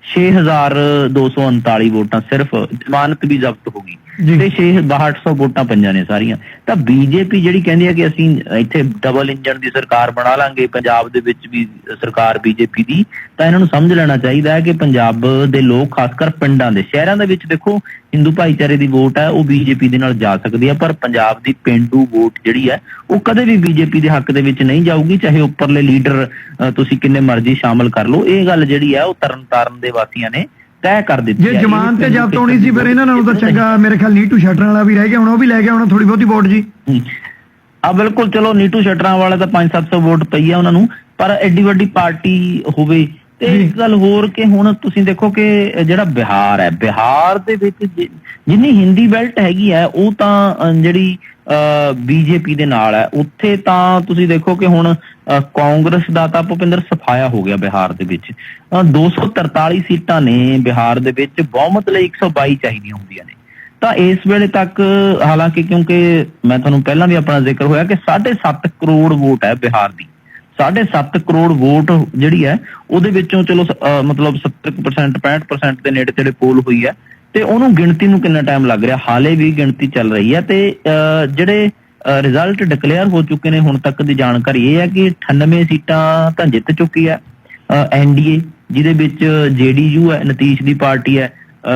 6239 ਵੋਟਾਂ ਸਿਰਫ ਜ਼ਮਾਨਤ ਵੀ ਜ਼ਬਤ ਹੋ ਗਈ ਜੀ। ਤੇ 6 6200 ਵੋਟਾਂ ਪੰਜਾਂ ਨੇ ਸਾਰੀਆਂ। ਤਾਂ ਬੀਜੇਪੀ ਜਿਹੜੀ ਕਹਿੰਦੀ ਹੈ ਕਿ ਅਸੀਂ ਇੱਥੇ ਡਬਲ ਇੰਜਨ ਦੀ ਸਰਕਾਰ ਬਣਾ ਲਾਂਗੇ, ਪੰਜਾਬ ਦੇ ਵਿੱਚ ਵੀ ਸਰਕਾਰ ਬੀਜੇਪੀ ਦੀ, ਤਾਂ ਇਹਨਾਂ ਨੂੰ ਸਮਝ ਲੈਣਾ ਚਾਹੀਦਾ ਹੈ ਕਿ ਪੰਜਾਬ ਦੇ ਲੋਕ, ਖਾਸ ਕਰ ਪਿੰਡਾਂ ਦੇ, ਸ਼ਹਿਰਾਂ ਦੇ ਵਿੱਚ ਦੇਖੋ, ਹਿੰਦੂ ਭਾਈਚਾਰੇ ਦੀ ਵੋਟ ਹੈ, ਉਹ ਬੀਜੇਪੀ ਦੇ ਨਾਲ ਜਾ ਸਕਦੀ ਹੈ, ਪਰ ਪੰਜਾਬ ਦੀ ਪਿੰਡੂ ਵੋਟ ਜਿਹੜੀ ਹੈ, ਉਹ ਕਦੇ ਵੀ ਬੀਜੇਪੀ ਦੇ ਹੱਕ ਦੇ ਵਿੱਚ ਨਹੀਂ ਜਾਊਗੀ, ਚਾਹੇ ਉੱਪਰਲੇ ਲੀਡਰ ਤੁਸੀਂ ਕਿੰਨੇ ਮਰਜ਼ੀ ਸ਼ਾਮਲ ਕਰ ਲਓ। ਇਹ ਗੱਲ ਜਿਹੜੀ ਹੈ, ਉਹ ਤਰਨਤਾਰਨ ਦੇ ਵਾਸੀਆਂ ਨੇ ਤੈਅ ਕਰ ਦਿੱਤੀ ਜੇ ਜਮਾਨ ਤੇ ਜੱਤ ਹੋਣੀ ਸੀ ਫਿਰ ਇਹਨਾਂ ਨਾਲੋਂ ਤਾਂ ਚੰਗਾ ਮੇਰੇ ਖਿਆਲ ਨੀਟੂ ਸ਼ਟਰ ਵਾਲਾ ਵੀ ਰਹਿ ਗਿਆ ਹੁਣ ਉਹ ਵੀ ਲੈ ਗਿਆ ਹੁਣ ਥੋੜੀ ਬਹੁਤੀ ਵੋਟ ਜੀ। ਆ ਬਿਲਕੁਲ ਚਲੋ ਨੀਟੂ ਸ਼ਟਰਾਂ ਵਾਲਾ ਤਾਂ 5-700 ਵੋਟ ਪਈ ਆ ਉਹਨਾਂ ਨੂੰ ਪਰ ਐਡੀ ਵੱਡੀ ਪਾਰਟੀ ਹੋਵੇ ਤੇ। ਇੱਕ ਗੱਲ ਹੋਰ ਕਿ ਹੁਣ ਤੁਸੀਂ ਦੇਖੋ ਕਿ ਜਿਹੜਾ ਬਿਹਾਰ ਹੈ ਬਿਹਾਰ ਦੇ ਵਿੱਚ ਜਿੰਨੀ ਹਿੰਦੀ ਬੈਲਟ ਹੈਗੀ ਹੈ ਉਹ ਤਾਂ ਜਿਹੜੀ ਬੀਜੇਪੀ ਦੇ ਨਾਲ ਹੈ ਉੱਥੇ ਤਾਂ ਤੁਸੀਂ ਦੇਖੋ ਕਿ ਹੁਣ ਕਾਂਗਰਸ ਦਾ ਤਾਂ ਭੁਪਿੰਦਰ ਸਫਾਇਆ ਹੋ ਗਿਆ ਬਿਹਾਰ ਦੇ ਵਿੱਚ। ਅ, 243 ਸੀਟਾਂ ਨੇ ਬਿਹਾਰ ਦੇ ਵਿੱਚ ਬਹੁਮਤ ਲਈ 122 ਚਾਹੀਦੀਆਂ ਹੁੰਦੀਆਂ ਨੇ। ਤਾਂ ਇਸ ਵੇਲੇ ਤੱਕ ਹਾਲਾਂਕਿ ਕਿਉਂਕਿ ਮੈਂ ਤੁਹਾਨੂੰ ਪਹਿਲਾਂ ਵੀ ਆਪਣਾ ਜ਼ਿਕਰ ਹੋਇਆ ਕਿ 7.5 ਕਰੋੜ ਵੋਟ ਹੈ ਬਿਹਾਰ ਦੀ। 7.5 ਕਰੋੜ ਵੋਟ ਜਿਹੜੀ ਹੈ, ਉਹਦੇ ਵਿੱਚੋਂ ਚਲੋ ਮਤਲਬ 70% 65% ਦੇ ਨੇੜੇ ਤੇੜੇ ਪੋਲ ਹੋਈ ਹੈ ਤੇ ਉਹਨੂੰ ਗਿਣਤੀ ਨੂੰ ਕਿੰਨਾ ਟਾਈਮ ਲੱਗ ਰਿਹਾ? ਹਾਲੇ ਵੀ ਗਿਣਤੀ ਚੱਲ ਰਹੀ ਹੈ ਤੇ ਜਿਹੜੇ ਰਿਜ਼ਲਟ ਡਿਕਲੇਅਰ ਹੋ ਚੁੱਕੇ ਨੇ ਹੁਣ ਤੱਕ ਦੀ ਜਾਣਕਾਰੀ ਇਹ ਹੈ ਕਿ 98 ਸੀਟਾਂ ਤਾਂ ਜਿੱਤ ਚੁੱਕੀ ਹੈ। ਐਨਡੀਏ ਜਿਹਦੇ ਵਿੱਚ ਜੇਡੀਯੂ ਹੈ, ਨਤੀਸ਼ ਦੀ ਪਾਰਟੀ ਹੈ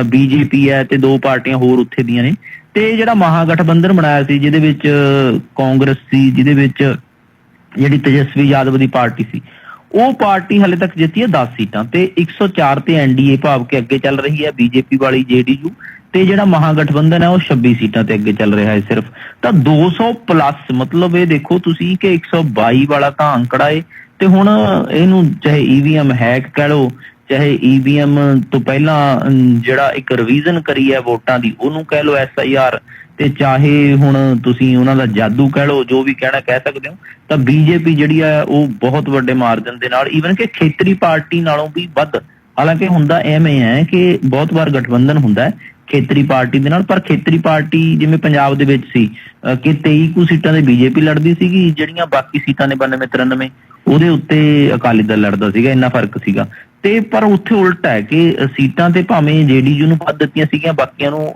ਬੀਜੇਪੀ ਹੈ ਤੇ ਦੋ ਪਾਰਟੀਆਂ ਹੋਰ ਉੱਥੇ ਦੀਆਂ ਨੇ। ਤੇ ਜਿਹੜਾ ਮਹਾਗਠਬੰਧਨ ਬਣਾਇਆ ਸੀ, ਜਿਹਦੇ ਵਿੱਚ ਕਾਂਗਰਸ ਸੀ, ਜਿਹਦੇ ਵਿੱਚ ਜਿਹੜੀ ਤੇਜਸਵੀ ਯਾਦਵ ਦੀ ਪਾਰਟੀ ਸੀ, ਉਹ ਪਾਰਟੀ ਹਲੇ ਤੱਕ ਜਿੱਤੀ ਹੈ 10 ਸੀਟਾਂ ਤੇ 104 ਤੇ ਐਨਡੀਏ ਭਾਵ ਕੇ ਅੱਗੇ ਚੱਲ ਰਹੀ ਹੈ ਬੀਜੇਪੀ ਵਾਲੀ ਜੇਡੀਯੂ ਤੇ ਜਿਹੜਾ ਮਹਾਗਠਬੰਧਨ ਹੈ ਉਹ 26 ਸੀਟਾਂ ਤੇ ਅੱਗੇ ਚੱਲ ਰਿਹਾ ਹੈ ਸਿਰਫ। ਤਾਂ 200 ਪਲੱਸ ਮਤਲਬ ਇਹ ਦੇਖੋ ਤੁਸੀਂ ਕਿ 122 ਵਾਲਾ ਤਾਂ ਅੰਕੜਾ ਏ, ਤੇ ਹੁਣ ਇਹਨੂੰ ਚਾਹੇ ਈਵੀਐਮ ਹੈਕ ਕਹਿ ਲਓ, ਚਾਹੇ ਈਵੀਐਮ ਤੋਂ ਪਹਿਲਾਂ ਜਿਹੜਾ ਇੱਕ ਰਿਵੀਜ਼ਨ ਕਰੀ ਹੈ ਵੋਟਾਂ ਦੀ, ਉਹਨੂੰ ਕਹਿ ਲਓ ਐਸਆਈਆਰ ਤੇ ਚਾਹੇ ਹੁਣ ਤੁਸੀਂ ਉਹਨਾਂ ਦਾ ਜਾਦੂ ਕਹਿ ਲਓ, ਜੋ ਵੀ ਕਹਿਣਾ ਕਹਿ ਸਕਦੇ ਹੋ, ਤਾਂ ਬੀਜੇਪੀ ਜਿਹੜੀ ਹੈ ਉਹ ਬਹੁਤ ਵੱਡੇ ਮਾਰਜਨ ਦੇ ਨਾਲ ਈਵਨ ਕਿ ਖੇਤਰੀ ਪਾਰਟੀ ਨਾਲੋਂ ਵੀ ਵੱਧ। ਹਾਲਾਂਕਿ ਹੁੰਦਾ ਐਵੇਂ ਹੈ ਕਿ ਬਹੁਤ ਵਾਰ ਗਠਬੰਧਨ ਹੁੰਦਾ ਹੈ, ਖੇਤਰੀ ਪਾਰਟੀ ਦੇ ਨਾਲ, ਪਰ ਖੇਤਰੀ ਪਾਰਟੀ ਜਿਵੇਂ ਪੰਜਾਬ ਦੇ ਵਿੱਚ ਸੀ ਕਿ 23 ਕੁ ਸੀਟਾਂ ਦੇ ਬੀਜੇਪੀ ਲੜਦੀ ਸੀਗੀ, ਜਿਹੜੀਆਂ ਬਾਕੀ ਸੀਟਾਂ ਨੇ 92 93 ਉਹਦੇ ਉੱਤੇ ਅਕਾਲੀ ਦਲ ਲੜਦਾ ਸੀਗਾ, ਇੰਨਾ ਫ਼ਰਕ ਸੀਗਾ। ਤੇ ਪਰ ਉੱਥੇ ਉਲਟ ਹੈ ਕਿ ਸੀਟਾਂ ਤੇ ਭਾਵੇਂ ਜੇਡੀਯੂ ਨੂੰ ਵੱਧ ਦਿੱਤੀਆਂ ਸੀਗੀਆਂ, ਬਾਕੀਆਂ ਨੂੰ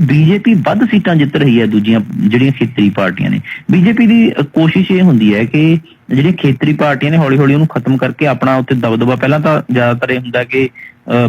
ਬੀਜੇਪੀ ਵੱਧ ਸੀਟਾਂ ਜਿੱਤ ਰਹੀ ਹੈ ਦੂਜੀਆਂ ਜਿਹੜੀਆਂ ਖੇਤਰੀ ਪਾਰਟੀਆਂ ਨੇ। ਬੀਜੇਪੀ ਦੀ ਕੋਸ਼ਿਸ਼ ਇਹ ਹੁੰਦੀ ਹੈ ਕਿ ਜਿਹੜੀਆਂ ਖੇਤਰੀ ਪਾਰਟੀਆਂ ਨੇ ਹੌਲੀ ਹੌਲੀ ਉਹਨੂੰ ਖਤਮ ਕਰਕੇ ਆਪਣਾ ਉੱਥੇ ਦਬਦਬਾ ਪਹਿਲਾਂ ਤਾਂ ਜ਼ਿਆਦਾਤਰ ਇਹ ਹੁੰਦਾ ਕਿ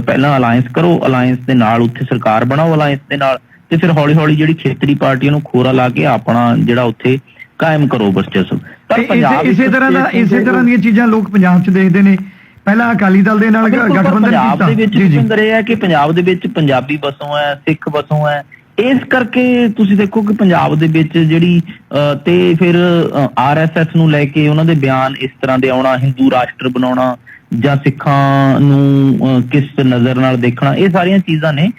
ਪਹਿਲਾਂ ਅਲਾਈਅੰਸ ਕਰੋ ਅਲਾਈਅੰਸ ਦੇ ਨਾਲ ਉੱਥੇ ਸਰਕਾਰ ਬਣਾਓ ਅਲਾਈਅੰਸ ਦੇ ਨਾਲ ਤੇ ਫਿਰ ਹੌਲੀ ਹੌਲੀ ਜਿਹੜੀ ਖੇਤਰੀ ਪਾਰਟੀਆਂ ਨੂੰ ਖੋਰਾ ਲਾ ਕੇ ਆਪਣਾ ਜਿਹੜਾ ਉੱਥੇ ਕਾਇਮ ਕਰੋ ਵਰਚਸਵ। ਪਰ ਪੰਜਾਬ ਇਸੇ ਤਰ੍ਹਾਂ ਦਾ ਇਸੇ ਤਰ੍ਹਾਂ ਦੀਆਂ ਚੀਜ਼ਾਂ ਲੋਕ ਪੰਜਾਬ 'ਚ ਦੇਖਦੇ ਨੇ। ਪਹਿਲਾਂ ਅਕਾਲੀ ਦਲ ਦੇ ਨਾਲ ਗਠਬੰਧਨ ਪੰਜਾਬ ਕੀਤਾ। ਦੇ ਵਿੱਚ ਭੁਪਿੰਦਰ ਇਹ ਹੈ ਕਿ ਪੰਜਾਬ ਦੇ ਵਿੱਚ ਪੰਜਾਬੀ ਵਸੋਂ ਹੈ ਸਿੱਖ ਵਸੋਂ ਹੈ ਇਸ ਕਰਕੇ ਤੁਸੀਂ ਦੇਖੋ ਕਿ ਪੰਜਾਬ ਦੇ ਵਿੱਚ ਜਿਹੜੀ ਤੇ ਫਿਰ ਆਰਐਸਐਸ ਨੂੰ ਲੈ ਕੇ ਉਹਨਾਂ ਦੇ ਬਿਆਨ ਇਸ ਤਰ੍ਹਾਂ ਦੇ ਆਉਣਾ ਹਿੰਦੂ ਰਾਸ਼ਟਰ ਬਣਾਉਣਾ ਜਾਂ ਸਿੱਖਾਂ ਨੂੰ ਕਿਸ ਨਜ਼ਰ ਨਾਲ ਦੇਖਣਾ ਇਹ ਸਾਰੀਆਂ ਚੀਜ਼ਾਂ ਨੇ।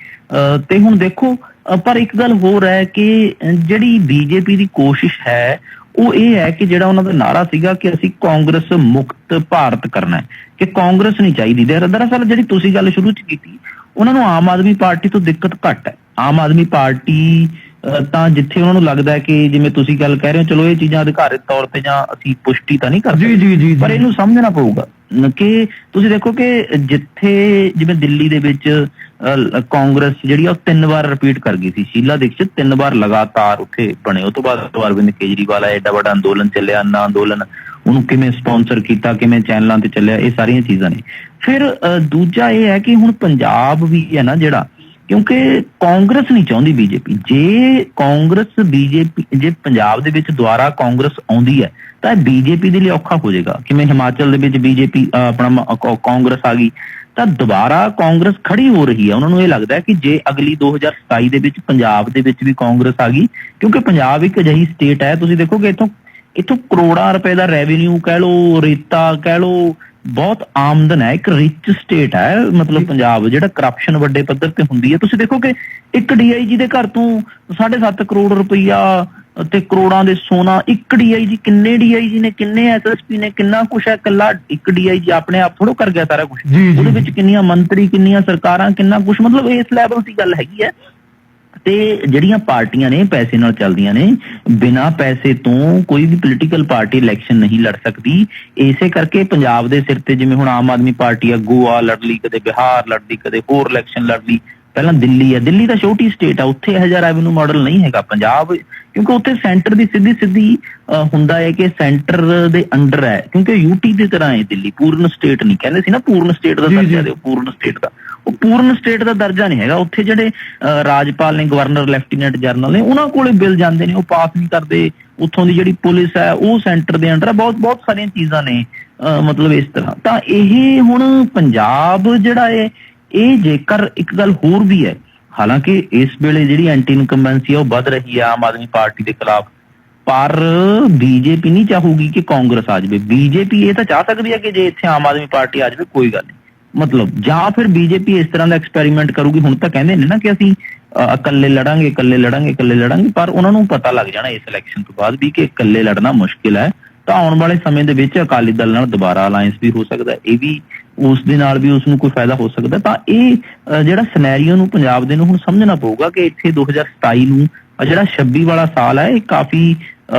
ਤੇ ਹੁਣ ਦੇਖੋ ਪਰ ਇੱਕ ਗੱਲ ਹੋਰ ਹੈ ਕਿ ਜਿਹੜੀ ਬੀਜੇਪੀ ਦੀ ਕੋਸ਼ਿਸ਼ ਹੈ ਉਹ ਇਹ ਹੈ ਕਿ ਜਿਹੜਾ ਉਹਨਾਂ ਦਾ ਨਾਰਾ ਸੀਗਾ ਕਿ ਅਸੀਂ ਕਾਂਗਰਸ ਮੁਕਤ ਭਾਰਤ ਕਰਨਾ ਹੈ, ਕਿ ਕਾਂਗਰਸ ਨਹੀਂ ਚਾਹੀਦੀ। ਦਰ- ਦਰਅਸਲ ਜਿਹੜੀ ਤੁਸੀਂ ਗੱਲ ਸ਼ੁਰੂ ਚ ਕੀਤੀ, ਉਹਨਾਂ ਨੂੰ ਆਮ ਆਦਮੀ ਪਾਰਟੀ ਤੋਂ ਦਿੱਕਤ ਘੱਟ ਹੈ। ਆਮ ਆਦਮੀ ਪਾਰਟੀ ਤਾਂ ਜਿੱਥੇ ਉਹਨਾਂ ਨੂੰ ਲੱਗਦਾ ਹੈ ਕਿ ਜਿਵੇਂ ਤੁਸੀਂ ਗੱਲ ਕਹਿ ਰਹੇ ਹੋ ਚਲੋ ਇਹ ਚੀਜ਼ਾਂ ਅਧਿਕਾਰਿਤ ਤੌਰ ਤੇ ਜਾਂ ਅਸੀਂ ਪੁਸ਼ਟੀ ਤਾਂ ਨਹੀਂ ਕਰ ਜੀ ਜੀ ਜੀ ਪਰ ਇਹਨੂੰ ਸਮਝਣਾ ਪਊਗਾ। ਨ- ਕਿ ਤੁਸੀਂ ਦੇਖੋ ਕਿ ਜਿੱਥੇ ਜਿਵੇਂ ਦਿੱਲੀ ਦੇ ਵਿੱਚ ਕਾਂਗਰਸ ਜਿਹੜੀ ਆ ਉਹ ਤਿੰਨ ਵਾਰ ਰਿਪੀਟ ਕਰ ਗਈ ਸੀ। ਸ਼ੀਲਾ ਦੀਕਸ਼ਿਤ ਤਿੰਨ ਵਾਰ ਲਗਾਤਾਰ ਉੱਥੇ ਬਣੇ। ਉਹ ਤੋਂ ਬਾਅਦ ਅਰਵਿੰਦ ਕੇਜਰੀਵਾਲ ਆਇਆ ਐਡਾ ਵੱਡਾ ਅੰਦੋਲਨ ਚੱਲਿਆ ਅੰਨਾ ਅੰਦੋਲਨ ਉਹਨੂੰ ਕਿਵੇਂ ਸਪਾਂਸਰ ਕੀਤਾ ਕਿਵੇਂ ਚੈਨਲਾਂ ਤੇ ਚੱਲਿਆ ਇਹ ਸਾਰੀਆਂ ਚੀਜ਼ਾਂ ਨੇ। ਫਿਰ ਦੂਜਾ ਇਹ ਹੈ ਕਿ ਹੁਣ ਪੰਜਾਬ ਵੀ ਹੈ ਨਾ ਜਿਹੜਾ ਕਿਉਂਕਿ ਕਾਂਗਰਸ ਨਹੀਂ ਚਾਹੁੰਦੀ ਬੀਜੇਪੀ। ਜੇ ਕਾਂਗਰਸ ਬੀਜੇਪੀ, ਜੇ ਪੰਜਾਬ ਦੇ ਵਿੱਚ ਦੁਆਰਾ ਕਾਂਗਰਸ ਆਉਂਦੀ ਹੈ, ਤਾਂ ਬੀਜੇਪੀ ਦੇ ਲਈ ਔਖਾ ਹੋ ਜਾਏਗਾ। ਕਿਵੇਂ ਹਿਮਾਚਲ ਦੇ ਵਿੱਚ ਬੀਜੇਪੀ ਆਪਣਾ ਕਾਂਗਰਸ ਆ ਗਈ, ਤਾਂ ਦੁਬਾਰਾ ਕਾਂਗਰਸ ਖੜੀ ਹੋ ਰਹੀ ਹੈ। ਉਹਨਾਂ ਨੂੰ ਇਹ ਲੱਗਦਾ ਹੈ ਕਿ ਜੇ ਅਗਲੀ 2027 ਦੇ ਵਿੱਚ ਪੰਜਾਬ ਦੇ ਵਿੱਚ ਵੀ ਕਾਂਗਰਸ ਆ ਗਈ, ਕਿਉਂਕਿ ਪੰਜਾਬ ਇੱਕ ਅਜਿਹੀ ਸਟੇਟ ਹੈ, ਤੁਸੀਂ ਦੇਖੋਗੇ ਇੱਥੋਂ ਇੱਥੋਂ ਕਰੋੜਾਂ ਰੁਪਏ ਦਾ ਰੈਵਨਿਊ ਕਹਿ ਲਓ, ਰੇਤਾ ਕਹਿ ਲਓ ਬਹੁਤ ਆਮਦਨ ਹੈ ਇੱਕ ਰਿਚ ਸਟੇਟ ਹੈ ਮਤਲਬ ਪੰਜਾਬ ਜਿਹੜਾ ਕਰਪਸ਼ਨ ਵੱਡੇ ਪੱਧਰ ਤੇ ਹੁੰਦੀ ਹੈ। ਤੁਸੀਂ ਦੇਖੋ ਕਿ ਇੱਕ ਡੀਆਈਜੀ ਦੇ ਘਰ ਤੋਂ 7.5 ਕਰੋੜ ਰੁਪਈਆ ਤੇ ਕਰੋੜਾਂ ਦੇ ਸੋਨਾ ਇੱਕ ਡੀਆਈਜੀ ਕਿੰਨੇ ਡੀਆਈਜੀ ਨੇ ਕਿੰਨੇ ਐਸਐਸਪੀ ਨੇ ਕਿੰਨਾ ਕੁਛ ਹੈ ਕੱਲਾ ਇੱਕ ਡੀਆਈਜੀ ਆਪਣੇ ਆਪ ਥੋੜੋ ਕਰ ਗਿਆ ਸਾਰਾ ਕੁਝ ਜੀ, ਉਹਦੇ। ਵਿੱਚ ਕਿੰਨੀਆਂ ਮੰਤਰੀ ਕਿੰਨੀਆਂ ਸਰਕਾਰਾਂ ਕਿੰਨਾ ਕੁਛ ਮਤਲਬ ਇਸ ਲੈਵਲ ਦੀ ਗੱਲ ਹੈਗੀ ਹੈ। ਤੇ ਜਿਹੜੀਆਂ ਪਾਰਟੀਆਂ ਨੇ ਪੈਸੇ ਨਾਲ ਚੱਲਦੀਆਂ ਨੇ ਬਿਨਾਂ ਪੈਸੇ ਤੋਂ ਕੋਈ ਵੀ ਪੋਲੀਟੀਕਲ ਪਾਰਟੀ ਇਲੈਕਸ਼ਨ ਨਹੀਂ ਲੜ ਸਕਦੀ। ਇਸੇ ਕਰਕੇ ਪੰਜਾਬ ਦੇ ਸਿਰ ਤੇ ਜਿਵੇਂ ਹੁਣ ਆਮ ਆਦਮੀ ਪਾਰਟੀ ਆ ਗੋਆ ਲੜ ਲਈ ਕਦੇ ਬਿਹਾਰ ਲੜ ਲਈ ਕਦੇ ਹੋਰ ਇਲੈਕਸ਼ਨ ਲੜ ਲਈ। ਪਹਿਲਾਂ ਦਿੱਲੀ ਹੈ ਦਿੱਲੀ ਤਾਂ ਛੋਟੀ ਸਟੇਟ ਆ ਉੱਥੇ ਇਹ ਜਿਹਾ ਰੈਵਨਿਊ ਮਾਡਲ ਨਹੀਂ ਹੈਗਾ ਪੰਜਾਬ ਕਿਉਂਕਿ ਉੱਥੇ ਸੈਂਟਰ ਦੀ ਸਿੱਧੀ ਸਿੱਧੀ ਹੁੰਦਾ ਹੈ ਕਿ ਸੈਂਟਰ ਦੇ ਅੰਡਰ ਹੈ ਕਿਉਂਕਿ ਯੂਟੀ ਦੀ ਤਰ੍ਹਾਂ ਹੈ ਦਿੱਲੀ ਪੂਰਨ ਸਟੇਟ ਨਹੀਂ। ਕਹਿੰਦੇ ਸੀ ਨਾ ਪੂਰਨ ਸਟੇਟ ਦਾ ਦਰਜਾ। ਦਿਓ ਪੂਰਨ ਸਟੇਟ ਦਾ। ਉਹ ਪੂਰਨ ਸਟੇਟ ਦਾ ਦਰਜਾ ਨਹੀਂ ਹੈਗਾ। ਉੱਥੇ ਜਿਹੜੇ ਰਾਜਪਾਲ ਨੇ ਗਵਰਨਰ ਲੈਫਟੀਨੈਂਟ ਜਨਰਲ ਨੇ ਉਹਨਾਂ ਕੋਲੇ ਬਿੱਲ ਜਾਂਦੇ ਨੇ ਉਹ ਪਾਸ ਨਹੀਂ ਕਰਦੇ। ਉੱਥੋਂ ਦੀ ਜਿਹੜੀ ਪੁਲਿਸ ਹੈ ਉਹ ਸੈਂਟਰ ਦੇ ਅੰਡਰ ਬਹੁਤ ਬਹੁਤ ਸਾਰੀਆਂ ਚੀਜ਼ਾਂ ਨੇ ਅਹ, ਮਤਲਬ ਇਸ ਤਰ੍ਹਾਂ। ਤਾਂ ਇਹ ਹੁਣ ਪੰਜਾਬ ਜਿਹੜਾ ਹੈ ਇਹ ਜੇਕਰ ਇੱਕ ਗੱਲ ਹੋਰ ਵੀ ਹੈ ਹਾਲਾਂਕਿ ਇਸ ਵੇਲੇ ਜਿਹੜੀ ਐਂਟੀ ਇਨਕੰਬੈਂਸੀ ਹੈ ਉਹ ਵੱਧ ਰਹੀ ਹੈ ਆਮ ਆਦਮੀ ਪਾਰਟੀ ਦੇ ਖਿਲਾਫ। ਪਰ ਬੀਜੇਪੀ ਨਹੀਂ ਚਾਹੂਗੀ ਕਿ ਕਾਂਗਰਸ ਆ ਜਾਵੇ। ਬੀਜੇਪੀ ਇਹ ਤਾਂ ਚਾਹ ਸਕਦੀ ਹੈ ਕਿ ਜੇ ਇੱਥੇ ਆਮ ਆਦਮੀ ਪਾਰਟੀ ਆ ਜਾਵੇ ਕੋਈ ਗੱਲ ਨਹੀਂ। ਮਤਲਬ, ਜਾਂ ਫਿਰ ਬੀਜੇਪੀ ਇਸ ਤਰ੍ਹਾਂ ਦਾ ਐਕਸਪੈਰੀਮੈਂਟ ਕਰੂਗੀ। ਹੁਣ ਤਾਂ ਕਹਿੰਦੇ ਨੇ ਨਾ ਕਿ ਅਸੀਂ ਇਕੱਲੇ ਲੜਾਂਗੇ ਇਕੱਲੇ ਲੜਾਂਗੇ ਇਕੱਲੇ ਲੜਾਂਗੇ, ਪਰ ਉਹਨਾਂ ਨੂੰ ਪਤਾ ਲੱਗ ਜਾਣਾ ਇਸ ਇਲੈਕਸ਼ਨ ਤੋਂ ਬਾਅਦ ਵੀ ਕਿ ਇਕੱਲੇ ਲੜਨਾ ਮੁਸ਼ਕਿਲ ਹੈ। ਤਾਂ ਆਉਣ ਵਾਲੇ ਸਮੇਂ ਦੇ ਵਿੱਚ ਅਕਾਲੀ ਦਲ ਨਾਲ ਦੁਬਾਰਾ ਅਲਾਈਅੰਸ ਵੀ ਹੋ ਸਕਦਾ ਇਹ ਵੀ ਉਸ ਦੇ ਨਾਲ ਵੀ ਉਸ ਨੂੰ ਕੋਈ ਫਾਇਦਾ ਹੋ ਸਕਦਾ ਤਾਂ ਇਹ ਜਿਹੜਾ ਸਿਨੈਰੀਓ ਨੂੰ ਪੰਜਾਬ ਦੇ ਨੂੰ ਹੁਣ ਸਮਝਣਾ ਪਊਗਾ ਕਿ ਇੱਥੇ 2027 ਨੂੰ ਜਿਹੜਾ 26 ਵਾਲਾ ਸਾਲ ਹੈ, ਇਹ ਕਾਫੀ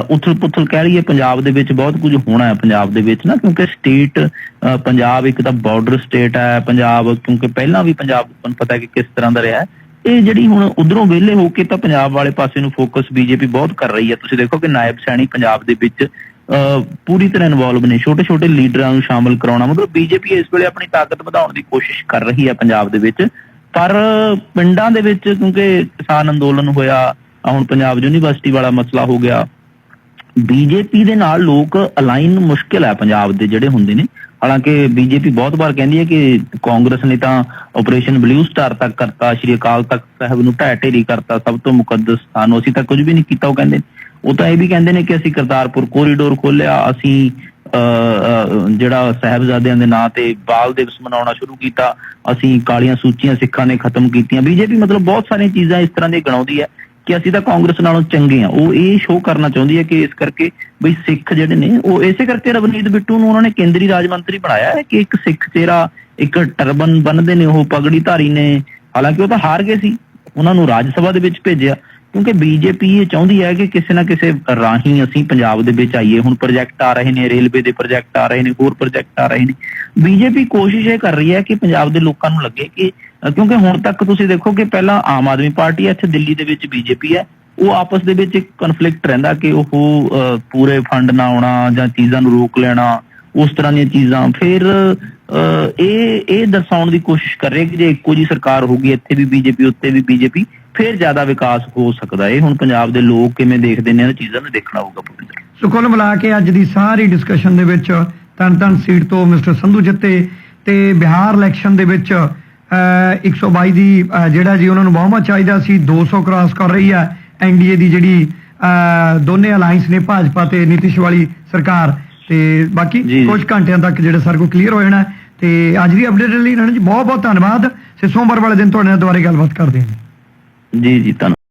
ਉਥਲ ਪੁਥਲ ਕਹਿ ਲਈਏ ਪੰਜਾਬ ਦੇ ਵਿੱਚ ਬਹੁਤ ਕੁਝ ਹੋਣਾ ਹੈ ਪੰਜਾਬ ਦੇ ਵਿੱਚ ਨਾ ਕਿਉਂਕਿ ਸਟੇਟ ਪੰਜਾਬ ਇੱਕ ਤਾਂ ਬਾਰਡਰ ਸਟੇਟ ਹੈ ਪੰਜਾਬ ਕਿਉਂਕਿ ਪਹਿਲਾਂ ਵੀ ਪੰਜਾਬ ਨੂੰ ਪਤਾ ਹੈ ਕਿ ਕਿਸ ਤਰ੍ਹਾਂ ਦਾ ਰਿਹਾ ਹੈ। ਇਹ ਜਿਹੜੀ ਹੁਣ ਉਧਰੋਂ ਵਿਹਲੇ ਹੋ ਕੇ ਤਾਂ ਪੰਜਾਬ ਵਾਲੇ ਪਾਸੇ ਨੂੰ ਫੋਕਸ ਬੀਜੇਪੀ ਬਹੁਤ ਕਰ ਰਹੀ ਹੈ। ਤੁਸੀਂ ਦੇਖੋ ਕਿ ਨਾਇਬ ਸੈਣੀ ਪੰਜਾਬ ਦੇ ਵਿੱਚ ਅਹ, ਪੂਰੀ ਤਰ੍ਹਾਂ ਇਨਵੋਲਵ ਨੇ ਛੋਟੇ ਛੋਟੇ ਲੀਡਰਾਂ ਨੂੰ ਸ਼ਾਮਲ ਕਰਾਉਣਾ ਮਤਲਬ ਬੀਜੇਪੀ ਇਸ ਵੇਲੇ ਆਪਣੀ ਤਾਕਤ ਵਧਾਉਣ ਦੀ ਕੋਸ਼ਿਸ਼ ਕਰ ਰਹੀ ਹੈ ਪੰਜਾਬ ਦੇ ਵਿੱਚ। ਪਰ ਪਿੰਡਾਂ ਦੇ ਵਿੱਚ ਕਿਉਂਕਿ ਕਿਸਾਨ ਅੰਦੋਲਨ ਹੋਇਆ ਹੁਣ ਪੰਜਾਬ ਯੂਨੀਵਰਸਿਟੀ ਵਾਲਾ ਮਸਲਾ ਹੋ ਗਿਆ ਬੀਜੇਪੀ ਦੇ ਨਾਲ ਲੋਕ ਅਲਾਈਨ ਮੁਸ਼ਕਿਲ ਹੈ ਪੰਜਾਬ ਦੇ ਜਿਹੜੇ ਹੁੰਦੇ ਨੇ। ਹਾਲਾਂਕਿ ਬੀਜੇਪੀ ਬਹੁਤ ਵਾਰ ਕਹਿੰਦੀ ਹੈ ਕਿ ਕਾਂਗਰਸ ਨੇ ਤਾਂ ਆਪਰੇਸ਼ਨ ਬਲੂ ਸਟਾਰ ਤੱਕ ਕਰਤਾ ਸ਼੍ਰੀ ਅਕਾਲ ਤਖਤ ਸਾਹਿਬ ਨੂੰ ਢਹਿ ਢੇਰੀ ਕਰਤਾ ਸਭ ਤੋਂ ਮੁਕੱਦਸ ਸਥਾਨ ਨੂੰ ਅਸੀਂ ਤਾਂ ਕੁਝ ਵੀ ਨਹੀਂ ਕੀਤਾ ਉਹ ਕਹਿੰਦੇ। ਉਹ ਤਾਂ ਇਹ ਵੀ ਕਹਿੰਦੇ ਨੇ ਕਿ ਅਸੀਂ ਕਰਤਾਰਪੁਰ ਕੋਰੀਡੋਰ ਖੋਲਿਆ ਅਸੀਂ ਅਹ, ਜਿਹੜਾ ਸਾਹਿਬਜ਼ਾਦਿਆਂ ਦੇ ਨਾਂ ਤੇ ਬਾਲ ਦਿਵਸ ਮਨਾਉਣਾ ਸ਼ੁਰੂ ਕੀਤਾ ਅਸੀਂ ਕਾਲੀਆਂ ਸੂਚੀਆਂ ਸਿੱਖਾਂ ਨੇ ਖਤਮ ਕੀਤੀਆਂ। ਬੀਜੇਪੀ ਮਤਲਬ ਬਹੁਤ ਸਾਰੀਆਂ ਚੀਜ਼ਾਂ ਇਸ ਤਰ੍ਹਾਂ ਦੀਆਂ ਗਣਾਉਂਦੀ ਹੈ। ਕਿ ਅਸੀਂ ਤਾਂ ਕਾਂਗਰਸ ਨਾਲੋਂ ਚੰਗੇ ਆ। ਉਹ ਇਹ ਸ਼ੋਅ ਕਰਨਾ ਚਾਹੁੰਦੀ ਹੈ ਕਿ ਇਸ ਕਰਕੇ ਬਈ ਸਿੱਖ ਜਿਹੜੇ ਨੇ, ਉਹ ਇਸੇ ਕਰਕੇ ਰਵਨੀਤ ਬਿੱਟੂ ਨੂੰ ਉਹਨਾਂ ਨੇ ਕੇਂਦਰੀ ਰਾਜ ਮੰਤਰੀ ਬਣਾਇਆ ਹੈ ਕਿ ਇੱਕ ਸਿੱਖ ਚਿਹਰਾ ਇੱਕ ਟਰਬਨ ਬੰਨਦੇ ਨੇ, ਉਹ ਪਗੜੀ ਧਾਰੀ ਨੇ। ਹਾਲਾਂਕਿ ਉਹ ਤਾਂ ਹਾਰ ਗਏ ਸੀ। ਉਹਨਾਂ ਨੂੰ ਰਾਜ ਸਭਾ ਦੇ ਵਿੱਚ ਭੇਜਿਆ। ਕਿਉਂਕਿ ਬੀਜੇਪੀ ਇਹ ਚਾਹੁੰਦੀ ਹੈ ਕਿ ਕਿਸੇ ਨਾ ਕਿਸੇ ਰਾਹੀਂ ਅਸੀਂ ਪੰਜਾਬ ਦੇ ਵਿੱਚ ਆਈਏ। ਹੁਣ ਪ੍ਰੋਜੈਕਟ ਆ ਰਹੇ ਨੇ, ਰੇਲਵੇ ਦੇ ਪ੍ਰੋਜੈਕਟ ਆ ਰਹੇ ਨੇ, ਹੋਰ ਪ੍ਰੋਜੈਕਟ ਆ ਰਹੇ ਨੇ। ਬੀਜੇਪੀ ਕੋਸ਼ਿਸ਼ ਇਹ ਕਰ ਰਹੀ ਹੈ ਕਿ ਪੰਜਾਬ ਦੇ ਲੋਕਾਂ ਨੂੰ ਲੱਗੇ ਕਿ ਕਿਉਂਕਿ ਹੁਣ ਤੱਕ ਤੁਸੀਂ ਦੇਖੋ ਕਿ ਪਹਿਲਾਂ ਆਮ ਆਦਮੀ ਪਾਰਟੀ ਹੈ, ਇੱਥੇ ਦਿੱਲੀ ਦੇ ਵਿੱਚ ਬੀਜੇਪੀ ਹੈ। ਉਹ ਆਪਸ ਦੇ ਵਿੱਚ ਇੱਕ ਕਨਫਲਿਕਟ ਰਹਿੰਦਾ ਕਿ ਉਹ ਪੂਰੇ ਫੰਡ ਨਾ ਆਉਣਾ ਜਾਂ ਚੀਜ਼ਾਂ ਨੂੰ ਰੋਕ ਲੈਣਾ, ਉਸ ਤਰ੍ਹਾਂ ਦੀਆਂ ਚੀਜ਼ਾਂ। ਫਿਰ ਇਹ ਇਹ ਦਰਸਾਉਣ ਦੀ ਕੋਸ਼ਿਸ਼ ਕਰ ਰਹੇ ਕਿ ਜੇ ਇੱਕੋ ਜੀ ਸਰਕਾਰ ਹੋਊਗੀ, ਇੱਥੇ ਵੀ ਬੀਜੇਪੀ, ਉੱਤੇ ਵੀ ਬੀਜੇਪੀ, ਫਿਰ ਜ਼ਿਆਦਾ ਵਿਕਾਸ ਹੋ ਸਕਦਾ। ਹੈ ਹੁਣ ਪੰਜਾਬ ਦੇ ਲੋਕ ਕਿਵੇਂ ਦੇਖਦੇ ਨੇ, ਇਹਨਾਂ ਚੀਜ਼ਾਂ ਨੂੰ ਦੇਖਣਾ ਹੋਊਗਾ ਭੁਪਿੰਦਰ ਸੋ ਕੁੱਲ ਮਿਲਾ ਕੇ ਅੱਜ ਦੀ ਸਾਰੀ ਡਿਸਕਸ਼ਨ ਦੇ ਵਿੱਚ ਤਨ ਤਨ ਸੀਟ ਤੋਂ ਮਿਸਟਰ ਸੰਧੂ ਜਿੱਤੇ ਤੇ ਬਿਹਾਰ ਇਲੈਕਸ਼ਨ ਦੇ ਵਿੱਚ 122 ਦੀ ਜਿਹੜਾ ਜੀ ਉਹਨਾਂ ਨੂੰ ਬਹੁਮਤ ਚਾਹੀਦਾ ਸੀ 200 ਕ੍ਰਾਸ ਕਰ ਰਹੀ ਹੈ ਐਨਡੀਏ ਦੀ ਜਿਹੜੀ ਦੋਨੇ ਅਲਾਈਅੰਸ ਨੇ ਭਾਜਪਾ ਤੇ ਨੀਤਿਸ਼ ਵਾਲੀ ਸਰਕਾਰ ਤੇ ਬਾਕੀ। ਕੁਝ ਘੰਟਿਆਂ ਤੱਕ ਜਿਹੜਾ ਸਰ ਕੋ ਕਲੀਅਰ ਹੋ ਜਾਣਾ। ਤੇ ਅੱਜ ਦੀ ਅਪਡੇਟ ਲਈ ਇਹਨਾਂ ਜੀ ਬਹੁਤ ਬਹੁਤ ਧੰਨਵਾਦ ਸੋਮਵਾਰ ਵਾਲੇ ਦਿਨ ਤੁਹਾਡੇ ਨਾਲ ਦੁਬਾਰੇ ਗੱਲਬਾਤ ਕਰਦੇ ਹਾਂ ਜੀ ਜੀ ਧੰਨਵਾਦ